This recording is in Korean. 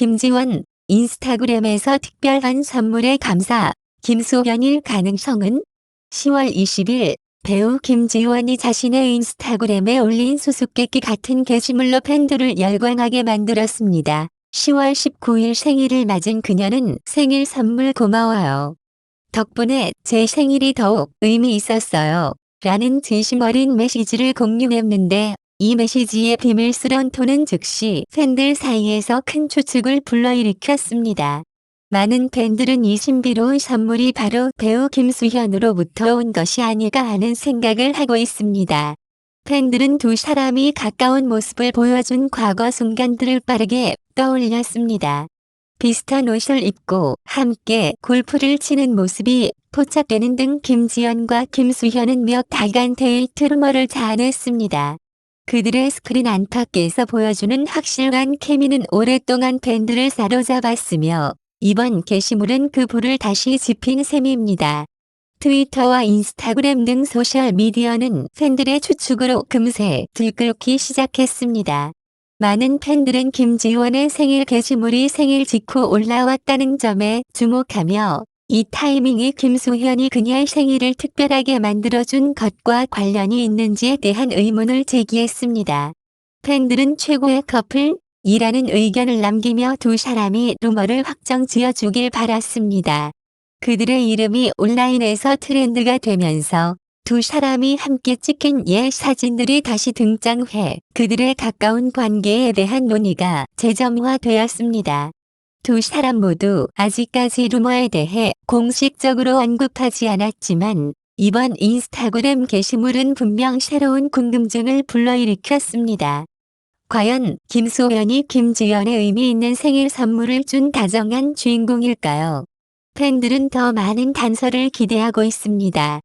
김지원 인스타그램에서 특별한 선물에 감사 김소연일 가능성은 10월 20일 배우 김지원이 자신의 인스타그램에 올린 수수께끼 같은 게시물로 팬들을 열광하게 만들었습니다. 10월 19일 생일을 맞은 그녀는 생일 선물 고마워요. 덕분에 제 생일이 더욱 의미 있었어요. 라는 진심 어린 메시지를 공유했는데 이 메시지의 비밀스런 톤은 즉시 팬들 사이에서 큰 추측을 불러일으켰습니다. 많은 팬들은 이 신비로운 선물이 바로 배우 김수현으로부터 온 것이 아닐까 하는 생각을 하고 있습니다. 팬들은 두 사람이 가까운 모습을 보여준 과거 순간들을 빠르게 떠올렸습니다. 비슷한 옷을 입고 함께 골프를 치는 모습이 포착되는 등 김지연과 김수현은 몇 달간 데이트 루머를 자아냈습니다. 그들의 스크린 안팎에서 보여주는 확실한 케미는 오랫동안 팬들을 사로잡았으며 이번 게시물은 그 불을 다시 지핀 셈입니다. 트위터와 인스타그램 등 소셜미디어는 팬들의 추측으로 금세 들끓기 시작했습니다. 많은 팬들은 김지원의 생일 게시물이 생일 직후 올라왔다는 점에 주목하며 이 타이밍이 김수현이 그녀의 생일을 특별하게 만들어준 것과 관련이 있는지에 대한 의문을 제기했습니다. 팬들은 최고의 커플, 이라는 의견을 남기며 두 사람이 루머를 확정 지어주길 바랐습니다. 그들의 이름이 온라인에서 트렌드가 되면서 두 사람이 함께 찍힌 옛 사진들이 다시 등장해 그들의 가까운 관계에 대한 논의가 재점화되었습니다. 두 사람 모두 아직까지 루머에 대해 공식적으로 언급하지 않았지만 이번 인스타그램 게시물은 분명 새로운 궁금증을 불러일으켰습니다. 과연 김소연이 김지연의 의미 있는 생일 선물을 준 다정한 주인공일까요? 팬들은 더 많은 단서를 기대하고 있습니다.